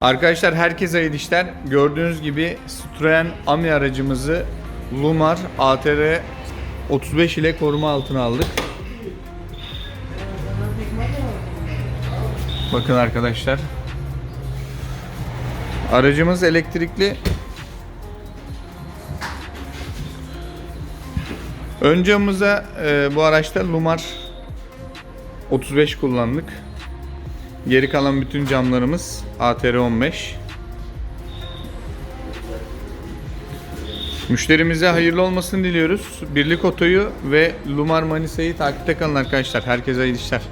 Arkadaşlar herkese hayırlı işler. Gördüğünüz gibi Citroen Ami aracımızı Lumar ATR 35 ile koruma altına aldık. Bakın arkadaşlar. Aracımız elektrikli. Ön camımıza e, bu araçta Lumar 35 kullandık. Geri kalan bütün camlarımız ATR 15. Müşterimize hayırlı olmasını diliyoruz. Birlik Oto'yu ve Lumar Manisa'yı takipte kalın arkadaşlar. Herkese hayırlı işler.